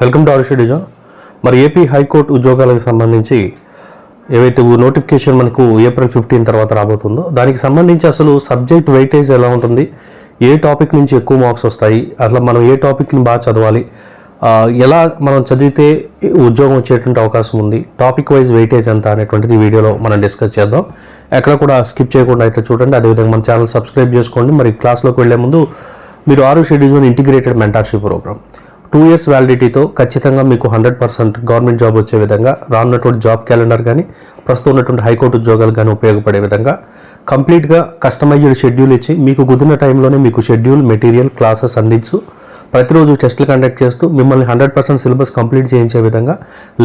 Welcome to Arshi షెడ్యూజన్ మరి AP high court ఉద్యోగాలకు సంబంధించి ఏవైతే నోటిఫికేషన్ మనకు ఏప్రిల్ ఫిఫ్టీన్ తర్వాత రాబోతుందో దానికి సంబంధించి అసలు సబ్జెక్ట్ వెయిటేజ్ ఎలా ఉంటుంది ఏ టాపిక్ నుంచి ఎక్కువ మార్క్స్ వస్తాయి అట్లా మనం ఏ టాపిక్ని బాగా చదవాలి ఎలా మనం చదివితే ఉద్యోగం వచ్చేటువంటి అవకాశం ఉంది టాపిక్ వైజ్ వెయిటేజ్ ఎంత అనేటువంటిది వీడియోలో మనం డిస్కస్ చేద్దాం. ఎక్కడ కూడా స్కిప్ చేయకుండా అయితే చూడండి అదేవిధంగా మన ఛానల్ సబ్స్క్రైబ్ చేసుకోండి. మరి క్లాస్లోకి వెళ్ళే ముందు మీరు ఆరు schedule integrated mentorship programme. Two years వ్యాలిడిటీతో ఖచ్చితంగా మీకు హండ్రెడ్ పర్సెంట్ గవర్నమెంట్ జాబ్ వచ్చే విధంగా రానున్నటువంటి జాబ్ క్యాలెండర్ కానీ ప్రస్తుతం ఉన్నటువంటి హైకోర్టు ఉద్యోగాలు కానీ ఉపయోగపడే విధంగా కంప్లీట్గా కస్టమైజ్డ్ షెడ్యూల్ ఇచ్చి మీకు కుదిరిన టైంలోనే మీకు షెడ్యూల్ మెటీరియల్ క్లాసెస్ అందించు. ప్రతిరోజు టెస్టులు కండక్ట్ చేస్తూ మిమ్మల్ని హండ్రెడ్ పర్సెంట్ సిలబస్ కంప్లీట్ చేయించే విధంగా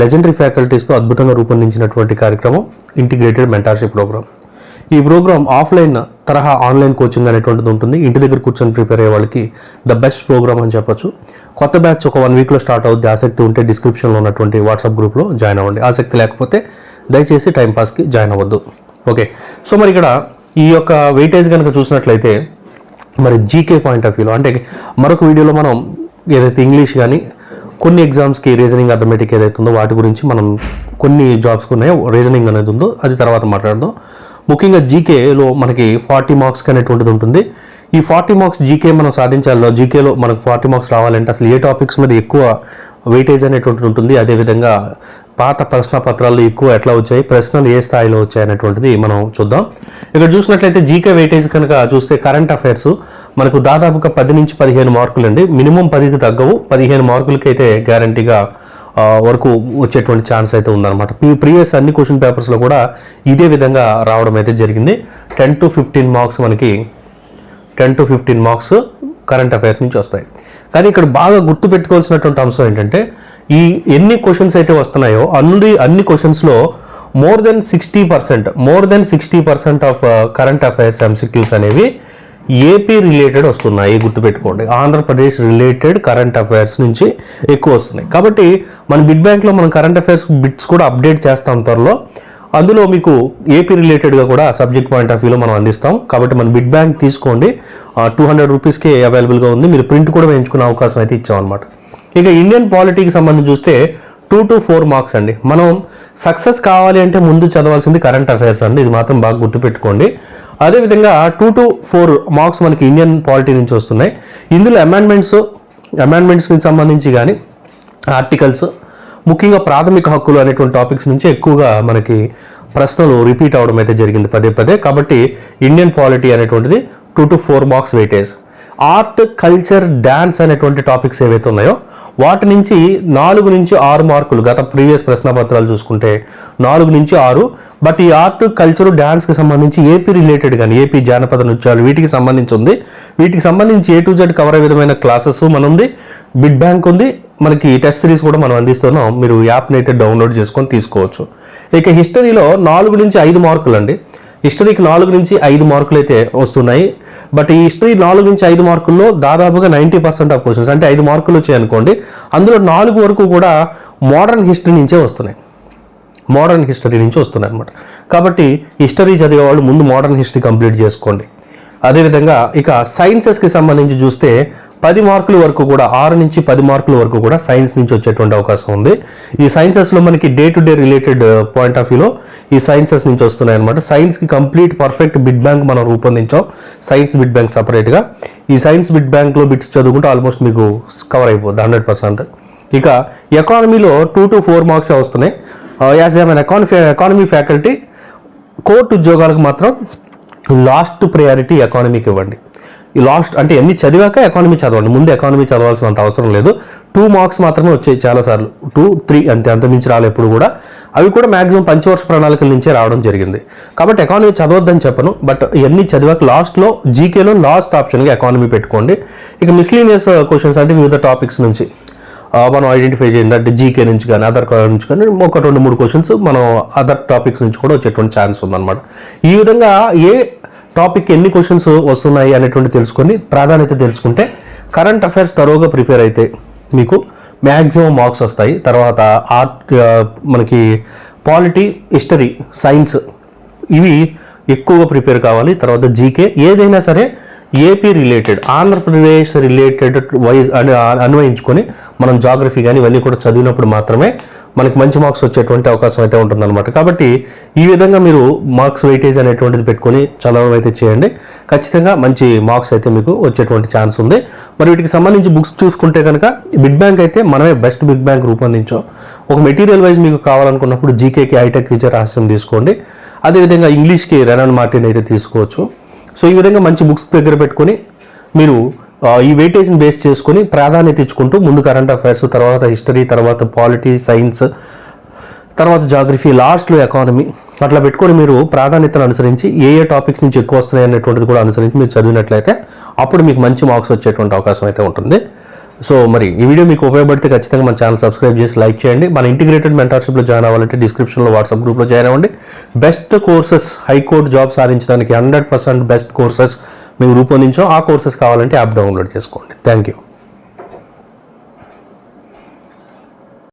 లెజెండరీ ఫ్యాకల్టీస్తో అద్భుతంగా రూపొందించినటువంటి కార్యక్రమం ఇంటిగ్రేటెడ్ మెంటార్షిప్ ప్రోగ్రామ్. ఈ ప్రోగ్రామ్ ఆఫ్లైన్ తరహా ఆన్లైన్ కోచింగ్ అనేటువంటిది ఉంటుంది. ఇంటి దగ్గర కూర్చొని ప్రిపేర్ అయ్యే వాళ్ళకి ద బెస్ట్ ప్రోగ్రామ్ అని చెప్పొచ్చు. కొత్త బ్యాచ్ ఒక వన్ వీక్లో స్టార్ట్ అవుద్ది. ఆసక్తి ఉంటే డిస్క్రిప్షన్లో ఉన్నటువంటి వాట్సాప్ గ్రూప్లో జాయిన్ అవ్వండి. ఆసక్తి లేకపోతే దయచేసి టైంపాస్కి జాయిన్ అవ్వద్దు. ఓకే. సో మరి ఇక్కడ ఈ యొక్క వెయిటేజ్ కనుక చూసినట్లయితే మరి జీకే పాయింట్ ఆఫ్ వ్యూలో అంటే మరొక వీడియోలో మనం ఏదైతే ఇంగ్లీష్ కానీ కొన్ని ఎగ్జామ్స్కి రీజనింగ్ అథమెటిక్ ఏదైతే ఉందో వాటి గురించి మనం కొన్ని జాబ్స్కి ఉన్నాయో రీజనింగ్ అనేది ఉందో అది తర్వాత మాట్లాడదాం. ముఖ్యంగా జీకేలో మనకి ఫార్టీ మార్క్స్ అనేటువంటిది ఉంటుంది. ఈ ఫార్టీ మార్క్స్ జీకే మనం సాధించాలో జీకేలో మనకు ఫార్టీ మార్క్స్ రావాలంటే అసలు ఏ టాపిక్స్ మీద ఎక్కువ వెయిటేజ్ అనేటువంటిది ఉంటుంది. అదేవిధంగా పాత ప్రశ్న పత్రాలు ఎక్కువ ఎట్లా వచ్చాయి ప్రశ్నలు ఏ స్థాయిలో వచ్చాయి అనేటువంటిది మనం చూద్దాం. ఇక్కడ చూసినట్లయితే జీకే వెయిటేజ్ కనుక చూస్తే కరెంట్ అఫైర్స్ మనకు దాదాపుగా పది నుంచి పదిహేను మార్కులు అండి మినిమం పదికి తగ్గవు. పదిహేను మార్కులకి అయితే గ్యారంటీగా వరకు వచ్చేటువంటి ఛాన్స్ అయితే ఉందన్నమాట. ప్రీవియస్ అన్ని క్వశ్చన్ పేపర్స్లో కూడా ఇదే విధంగా రావడం అయితే జరిగింది. టెన్ టు ఫిఫ్టీన్ మార్క్స్ మనకి ten to fifteen marks current affairs నుంచి వస్తాయి. కానీ ఇక్కడ బాగా గుర్తుపెట్టుకోవాల్సినటువంటి అంశం ఏంటంటే ఈ ఎన్ని క్వశ్చన్స్ అయితే వస్తున్నాయో అన్ని అన్ని క్వశ్చన్స్లో more than sixty percent more than sixty percent of current affairs MCQs అనేవి ఏపీ రిలేటెడ్ వస్తున్నాయి గుర్తుపెట్టుకోండి. ఆంధ్రప్రదేశ్ రిలేటెడ్ కరెంట్ అఫైర్స్ నుంచి ఎక్కువ వస్తున్నాయి. కాబట్టి మన బిడ్ బ్యాంక్లో మనం కరెంట్ అఫైర్స్ బిట్స్ కూడా అప్డేట్ చేస్తాం త్వరలో. అందులో మీకు ఏపీ రిలేటెడ్గా కూడా సబ్జెక్ట్ పాయింట్ ఆఫ్ వ్యూలో మనం అందిస్తాం. కాబట్టి మన బిడ్ బ్యాంక్ తీసుకోండి. టూ హండ్రెడ్ రూపీస్కే అవైలబుల్గా ఉంది. మీరు ప్రింట్ కూడా వేయించుకునే అవకాశం అయితే ఇచ్చాం అనమాట ఇక ఇండియన్ పాలిటీకి సంబంధించి చూస్తే టూ టు ఫోర్ మార్క్స్ అండి. మనం సక్సెస్ కావాలి అంటే ముందు చదవాల్సింది కరెంట్ అఫైర్స్ అండి. ఇది మాత్రం బాగా గుర్తుపెట్టుకోండి. అదేవిధంగా టూ టు ఫోర్ మార్క్స్ మనకి ఇండియన్ పాలిటీ నుంచి వస్తున్నాయి. ఇందులో అమెండ్మెంట్స్ అమెండ్మెంట్స్కి సంబంధించి కానీ ఆర్టికల్స్ ముఖ్యంగా ప్రాథమిక హక్కులు అనేటువంటి టాపిక్స్ నుంచి ఎక్కువగా మనకి ప్రశ్నలు రిపీట్ అవడం అయితే జరిగింది పదే పదే. కాబట్టి ఇండియన్ పాలిటీ అనేటువంటిది two to four marks weightage art culture dance అనేటువంటి టాపిక్స్ ఏవైతే ఉన్నాయో వాటి నుంచి నాలుగు నుంచి ఆరు మార్కులు. గత ప్రీవియస్ ప్రశ్నపత్రాలు చూసుకుంటే నాలుగు నుంచి ఆరు. బట్ ఈ ఆర్ట్ కల్చర్ డ్యాన్స్కి సంబంధించి ఏపీ రిలేటెడ్ కానీ ఏపీ జానపద నృత్యాలు వీటికి సంబంధించి ఉంది. వీటికి సంబంధించి ఏ టు జెడ్ కవర్ అయ్యే విధమైన క్లాసెస్ మన ఉంది. బిడ్ బ్యాంక్ ఉంది. మనకి టెస్ట్ సిరీస్ కూడా మనం అందిస్తున్నాం. మీరు యాప్ని అయితే డౌన్లోడ్ చేసుకొని తీసుకోవచ్చు. ఇక హిస్టరీలో నాలుగు నుంచి ఐదు మార్కులు అండి హిస్టరీకి నాలుగు నుంచి ఐదు మార్కులు అయితే వస్తున్నాయి. బట్ ఈ హిస్టరీ నాలుగు నుంచి ఐదు మార్కుల్లో దాదాపుగా నైంటీ పర్సెంట్ ఆఫ్ క్వశ్చన్స్ అంటే ఐదు మార్కులు వచ్చాయి అనుకోండి. అందులో నాలుగు వరకు కూడా మోడర్న్ హిస్టరీ నుంచే వస్తున్నాయి. మోడర్న్ హిస్టరీ నుంచి వస్తున్నాయి అనమాట కాబట్టి హిస్టరీ చదివే వాళ్ళు ముందు మోడర్న్ హిస్టరీ కంప్లీట్ చేసుకోండి. అదేవిధంగా ఇక సైన్సెస్కి సంబంధించి చూస్తే పది మార్కుల వరకు కూడా ఆరు నుంచి పది మార్కుల వరకు కూడా సైన్స్ నుంచి వచ్చేటువంటి అవకాశం ఉంది. ఈ సైన్సెస్లో మనకి day to day related point of వ్యూలో ఈ సైన్సెస్ నుంచి వస్తున్నాయి అనమాట సైన్స్కి కంప్లీట్ పర్ఫెక్ట్ బిడ్ బ్యాంక్ మనం రూపొందించాం. సైన్స్ బిడ్ బ్యాంక్ సపరేట్గా ఈ సైన్స్ బిడ్ బ్యాంక్లో బిట్స్ చదువుకుంటే ఆల్మోస్ట్ మీకు కవర్ అయిపోద్ది హండ్రెడ్ పర్సెంట్ ఇక ఎకానమీలో టూ టు ఫోర్ మార్క్స్ వస్తున్నాయి. యాజ్ ఏమైనా ఎకానమీ ఎకానమీ ఫ్యాకల్టీ కోర్టు ఉద్యోగాలకు మాత్రం లాస్ట్ ప్రయారిటీ ఎకానమీకి ఇవ్వండి. ఈ లాస్ట్ అంటే ఎన్ని చదివాక ఎకానమీ చదవండి. ముందు ఎకానమీ చదవాల్సినంత అవసరం లేదు. టూ మార్క్స్ మాత్రమే వచ్చాయి చాలాసార్లు టూ త్రీ అంతే అంత మించి రాలే ఎప్పుడు కూడా. అవి కూడా మాక్సిమం పంచవర్ష ప్రణాళికల నుంచే రావడం జరిగింది. కాబట్టి ఎకానమీ చదవద్దని చెప్పను. బట్ ఇవన్నీ చదివాక లాస్ట్లో జీకేలో లాస్ట్ ఆప్షన్గా ఎకానమీ పెట్టుకోండి. ఇక మిస్లీనియస్ క్వశ్చన్స్ అంటే వివిధ టాపిక్స్ నుంచి. మనం ఐడెంటిఫై చేయండి. అంటే జీకే నుంచి కానీ అదర్ నుంచి కానీ ఒక రెండు మూడు క్వశ్చన్స్ మనం అదర్ టాపిక్స్ నుంచి కూడా వచ్చేటువంటి ఛాన్స్ ఉందన్నమాట. ఈ విధంగా ఏ టాపిక్ ఎన్ని క్వశ్చన్స్ వస్తున్నాయి అనేటువంటి తెలుసుకొని ప్రాధాన్యత తెలుసుకుంటే కరెంట్ అఫైర్స్ తరోగా ప్రిపేర్ అయితే మీకు మ్యాక్సిమం మార్క్స్ వస్తాయి. తర్వాత ఆర్ట్ మనకి పాలిటీ హిస్టరీ సైన్స్ ఇవి ఎక్కువగా ప్రిపేర్ కావాలి. తర్వాత జీకే ఏదైనా సరే AP related Andhra Pradesh related wise అని అన్వయించుకొని మనం జాగ్రఫీ కానీ ఇవన్నీ కూడా చదివినప్పుడు మాత్రమే మనకి మంచి మార్క్స్ వచ్చేటువంటి అవకాశం అయితే ఉంటుందన్నమాట. కాబట్టి ఈ విధంగా మీరు మార్క్స్ వెయిటేజ్ అనేటువంటిది పెట్టుకొని చదవడం అయితే చేయండి. ఖచ్చితంగా మంచి మార్క్స్ అయితే మీకు వచ్చేటువంటి ఛాన్స్ ఉంది. మరి వీటికి సంబంధించి బుక్స్ చూసుకుంటే కనుక బిగ్ బ్యాంక్ అయితే మనమే బెస్ట్ బిగ్ బ్యాంక్ రూపొందించాం. ఒక మెటీరియల్ వైజ్ మీకు కావాలనుకున్నప్పుడు జీకేకి హైటెక్ విజయ రహస్యం తీసుకోండి. అదేవిధంగా ఇంగ్లీష్కి రెనాన్ మార్టిన్ అయితే తీసుకోవచ్చు. సో ఈ విధంగా మంచి బుక్స్ దగ్గర పెట్టుకొని మీరు ఈ వెయిటేజ్ని బేస్ చేసుకొని ప్రాధాన్యత ఇచ్చుకుంటూ ముందు కరెంట్ అఫైర్స్ తర్వాత హిస్టరీ తర్వాత పాలిటీ సైన్స్ తర్వాత జాగ్రఫీ లాస్ట్లో ఎకానమీ అట్లా పెట్టుకొని మీరు ప్రాధాన్యతను అనుసరించి ఏ ఏ టాపిక్స్ నుంచి ఎక్కువ వస్తున్నాయి అనేటువంటిది కూడా అనుసరించి మీరు చదివినట్లయితే అప్పుడు మీకు మంచి మార్క్స్ వచ్చేటువంటి అవకాశం అయితే ఉంటుంది. సో మరి ఈ వీడియో మీకు ఉపయోగపడితే ఖచ్చితంగా మన ఛానల్ సబ్స్క్రైబ్ చేసి లైక్ చేయండి. మన ఇంటిగ్రేటెడ్ మెంటర్షిప్లో జాయిన్ అవ్వాలంటే డిస్క్రిప్షన్లో వాట్సాప్ గ్రూప్లో జాయిన్ అవ్వండి. Best courses high court job సాధించడానికి హండ్రెడ్ పర్సెంట్ బెస్ట్ కోర్సెస్ మేము రూపొందించాం ఆ కోర్సెస్ కావాలంటే యాప్ డౌన్లోడ్ చేసుకోండి. Thank you